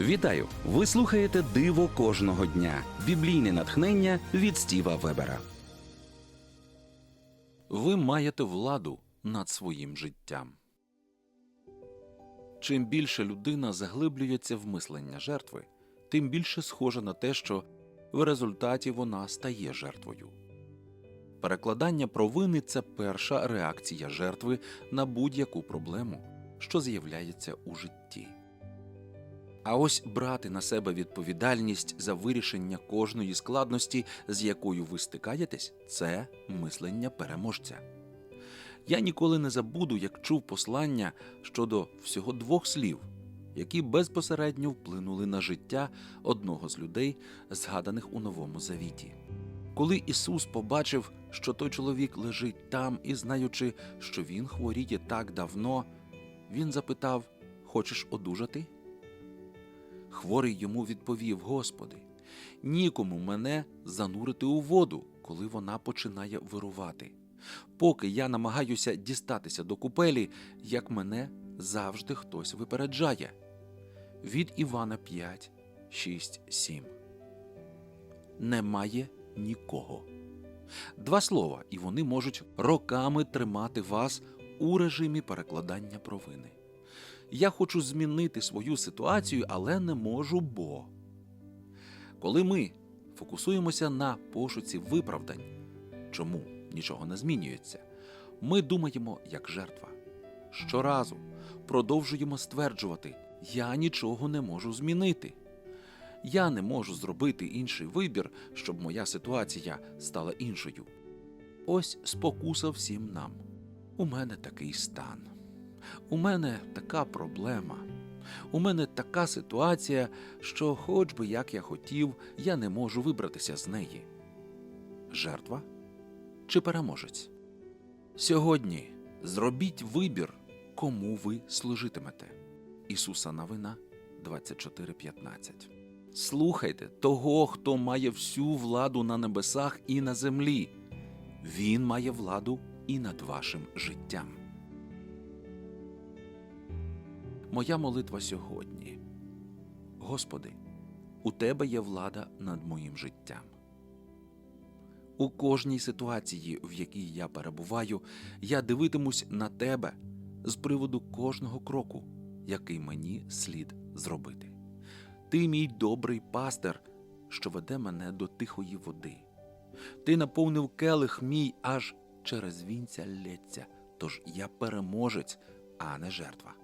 Вітаю! Ви слухаєте Диво кожного дня. Біблійне натхнення від Стіва Вебера. Ви маєте владу над своїм життям. Чим більше людина заглиблюється в мислення жертви, тим більше схоже на те, що в результаті вона стає жертвою. Перекладання провини це перша реакція жертви на будь-яку проблему, що з'являється у житті. А ось брати на себе відповідальність за вирішення кожної складності, з якою ви стикаєтесь, це мислення переможця. Я ніколи не забуду, як чув послання щодо всього двох слів, які безпосередньо вплинули на життя одного з людей, згаданих у Новому Завіті. Коли Ісус побачив, що той чоловік лежить там і знаючи, що він хворіє так давно, він запитав: Хочеш одужати? Хворий йому відповів: Господи, нікому мене занурити у воду, коли вона починає вирувати. Поки я намагаюся дістатися до купелі, як мене завжди хтось випереджає. Від Івана 5, 6, 7. Немає нікого. Два слова, і вони можуть роками тримати вас у режимі перекладання провини. Я хочу змінити свою ситуацію, але не можу, бо. Коли ми фокусуємося на пошуці виправдань, чому нічого не змінюється, ми думаємо як жертва. Щоразу продовжуємо стверджувати: я нічого не можу змінити. Я не можу зробити інший вибір, щоб моя ситуація стала іншою. Ось спокуса всім нам. У мене такий стан. У мене така проблема. У мене така ситуація, що, хоч би як я хотів, я не можу вибратися з неї. Жертва чи переможець? Сьогодні зробіть вибір, кому ви служитимете. Ісуса Новина 24.15 Слухайте того, хто має всю владу на небесах і на землі. Він має владу і над вашим життям. Моя молитва сьогодні. Господи, у Тебе є влада над моїм життям. У кожній ситуації, в якій я перебуваю, я дивитимусь на Тебе з приводу кожного кроку, який мені слід зробити. Ти мій добрий пастир, що веде мене до тихої води. Ти наповнив келих мій аж через вінця лється, тож я переможець, а не жертва.